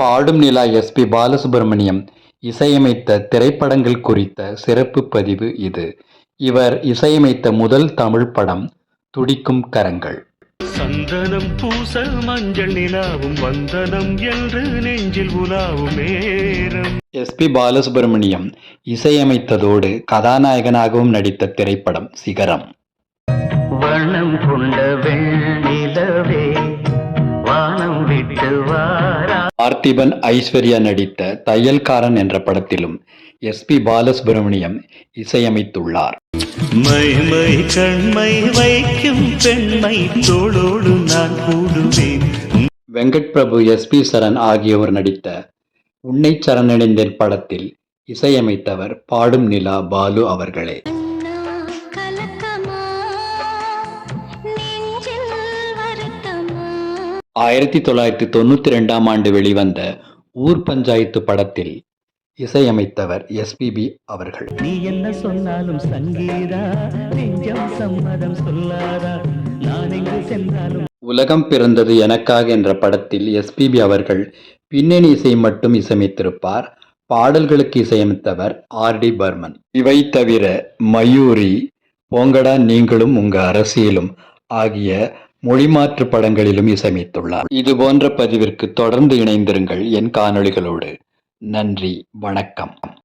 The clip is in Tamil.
பாடும் நிலா எஸ் பி பாலசுப்ரமணியம் இசையமைத்த திரைப்படங்கள் குறித்த சிறப்பு பதிவு இது. இவர் இசையமைத்த முதல் தமிழ் படம் துடிக்கும் கரங்கள். சந்தனம் பூசல் மஞ்சள் நிலாவும் வந்தனம் என்று நெஞ்சில் உலாவும் நேரம். எஸ் பி பாலசுப்ரமணியம் இசையமைத்ததோடு கதாநாயகனாகவும் நடித்த திரைப்படம் சிகரம். வண்ணம் கொண்ட வெண்ணிலவே பார்த்திபன் ஐஸ்வர்யா நடித்த தையல்காரன் என்ற படத்திலும் எஸ் பி பாலசுப்ரமணியம் இசையமைத்துள்ளார். மை மை கண்மை வைக்கும் பெண்மை தோளோடு நான் கூடுவேன். வெங்கட் பிரபு எஸ் பி சரண் ஆகியோர் நடித்த உன்னை சரணடைந்தேன் படத்தில் இசையமைத்தவர் பாடும் நிலா பாலு அவர்களே. ஆயிரத்தி தொள்ளாயிரத்தி தொண்ணூத்தி ரெண்டாம் ஆண்டு வெளிவந்த ஊர் பஞ்சாயத்து படத்தில் இசையமைத்தவர் எஸ்பிபி அவர்கள். நீ என்ன சொன்னாலும் சங்கீதா நெஞ்சம் சம்மதம் சொல்லாதா? நான் எங்கு சென்றாலும் உலகம் பிறந்தது எனக்காக என்ற படத்தில் எஸ்பிபி அவர்கள் பின்னணி இசை மட்டும் இசையமைத்திருப்பார். பாடல்களுக்கு இசையமைத்தவர் ஆர் டி பர்மன். இவை தவிர மயூரி போங்கடா நீங்களும் உங்க அரசியலும் ஆகிய மொழிமாற்று படங்களிலும் இசையமைத்துள்ளார். இது போன்ற பதிவிற்கு தொடர்ந்து இணைந்திருங்கள் என் காணொளிகளோடு. நன்றி வணக்கம்.